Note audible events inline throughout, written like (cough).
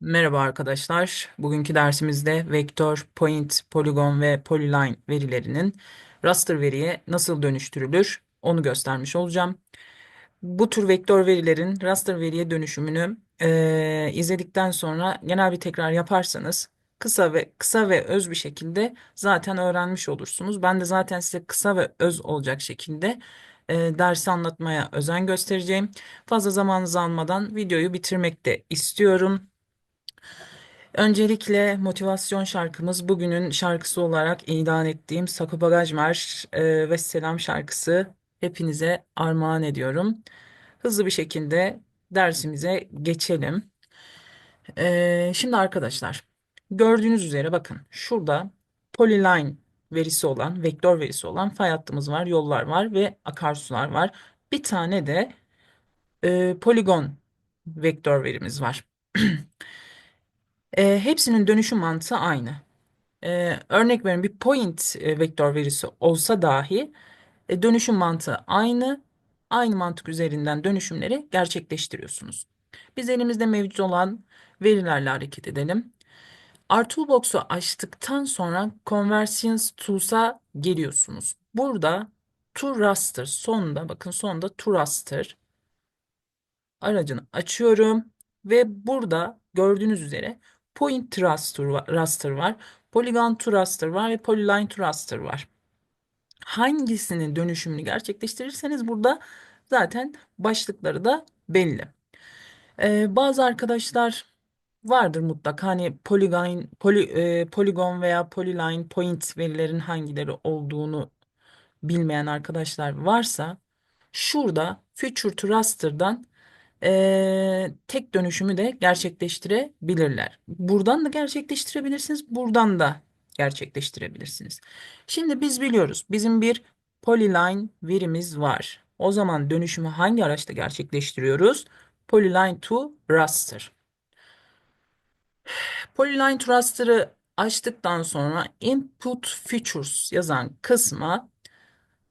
Merhaba arkadaşlar. Bugünkü dersimizde vektör, point, poligon ve polyline verilerinin raster veriye nasıl dönüştürülür onu göstermiş olacağım. Bu tür vektör verilerin raster veriye dönüşümünü eee, izledikten sonra genel bir tekrar yaparsanız kısa ve kısa ve öz bir şekilde zaten öğrenmiş olursunuz. Ben de zaten size kısa ve öz olacak şekilde eee dersi anlatmaya özen göstereceğim. Fazla zamanınızı almadan videoyu bitirmek de istiyorum. Öncelikle motivasyon şarkımız bugünün şarkısı olarak ilan ettiğim Sagopa Kajmer e, ve Selam şarkısı hepinize armağan ediyorum. Hızlı bir şekilde dersimize geçelim. E, şimdi arkadaşlar gördüğünüz üzere bakın şurada polyline verisi olan, vektör verisi olan fay hattımız var, yollar var ve akarsular var. Bir tane de e, poligon vektör verimiz var. (clears throat) E, hepsinin dönüşüm mantığı aynı. Ee, örnek veriyorum bir point e, vektör verisi olsa dahi e, dönüşüm mantığı aynı. Aynı mantık üzerinden dönüşümleri gerçekleştiriyorsunuz. Biz elimizde mevcut olan verilerle hareket edelim. R-Toolbox'u açtıktan sonra Conversions Tools'a geliyorsunuz. Burada to raster sonunda bakın sonunda to raster aracını açıyorum ve burada gördüğünüz üzere point var, raster var, polygon to raster var ve polyline to raster var. Hangisinin dönüşümünü gerçekleştirirseniz burada zaten başlıkları da belli. Ee, bazı arkadaşlar vardır mutlaka hani polygon, poly, e, polygon veya polyline point verilerin hangileri olduğunu bilmeyen arkadaşlar varsa şurada future to raster'dan eee, tek dönüşümü de gerçekleştirebilirler. Buradan da gerçekleştirebilirsiniz, buradan da gerçekleştirebilirsiniz. Şimdi biz biliyoruz bizim bir polyline verimiz var. O zaman dönüşümü hangi araçta gerçekleştiriyoruz? Polyline to raster. Polyline to raster'ı açtıktan sonra input features yazan kısma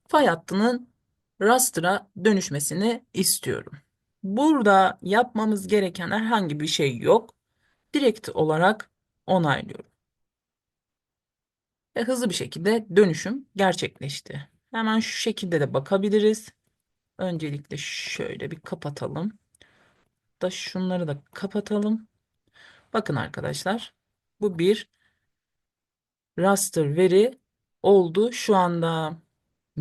fay hattının raster'a dönüşmesini istiyorum. Burada yapmamız gereken herhangi bir şey yok. Direkt olarak onaylıyorum. Ve hızlı bir şekilde dönüşüm gerçekleşti. Hemen şu şekilde de bakabiliriz. Öncelikle şöyle bir kapatalım. Da şunları da kapatalım. Bakın arkadaşlar. Bu bir raster veri oldu şu anda.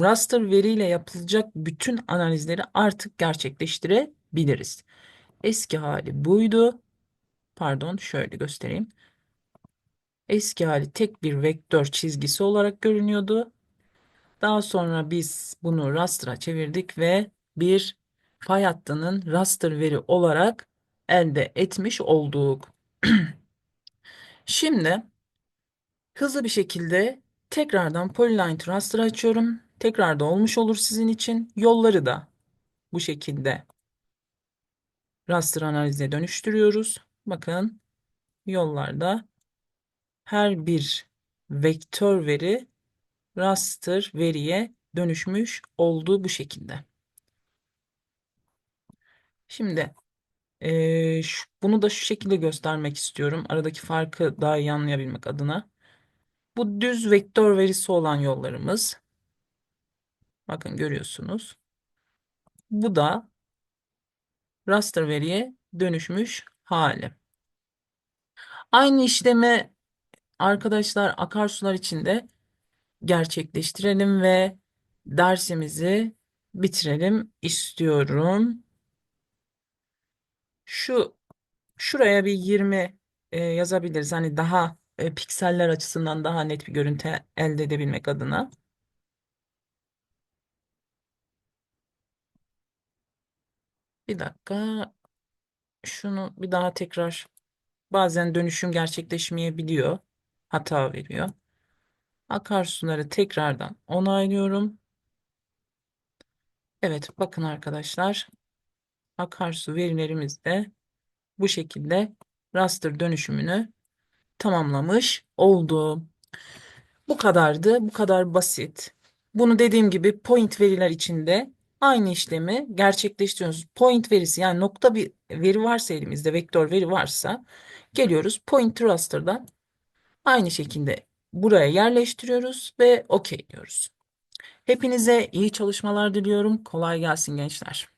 Raster veriyle yapılacak bütün analizleri artık gerçekleştirebiliriz. Eski hali buydu. Pardon, şöyle göstereyim. Eski hali tek bir vektör çizgisi olarak görünüyordu. Daha sonra biz bunu raster'a çevirdik ve bir pay hattının raster veri olarak elde etmiş olduk. (clears throat) Şimdi hızlı bir şekilde tekrardan Polyline to Raster açıyorum. Tekrar da olmuş olur sizin için. Yolları da bu şekilde raster analize dönüştürüyoruz. Bakın yollarda her bir vektör veri raster veriye dönüşmüş olduğu bu şekilde. Şimdi eee, şu- bunu da şu şekilde göstermek istiyorum. Aradaki farkı daha iyi anlayabilmek adına. Bu düz vektör verisi olan yollarımız. Bakın görüyorsunuz. Bu da raster veriye dönüşmüş hali. Aynı işlemi arkadaşlar akarsular için de gerçekleştirelim ve dersimizi bitirelim istiyorum. Şu şuraya bir 20 e, yazabiliriz. Hani daha e, pikseller açısından daha net bir görüntü elde edebilmek adına. Bir dakika. Şunu bir daha tekrar bazen dönüşüm gerçekleşmeyebiliyor. Hata veriyor. Akarsuları tekrardan onaylıyorum. Evet bakın arkadaşlar. Akarsu verilerimiz de bu şekilde raster dönüşümünü tamamlamış oldu. Bu kadardı. Bu kadar basit. Bunu dediğim gibi point veriler içinde Aynı işlemi gerçekleştiriyoruz. Point verisi yani nokta bir veri varsa elimizde vektör veri varsa geliyoruz point raster'dan aynı şekilde buraya yerleştiriyoruz ve OK diyoruz. Hepinize iyi çalışmalar diliyorum. Kolay gelsin gençler.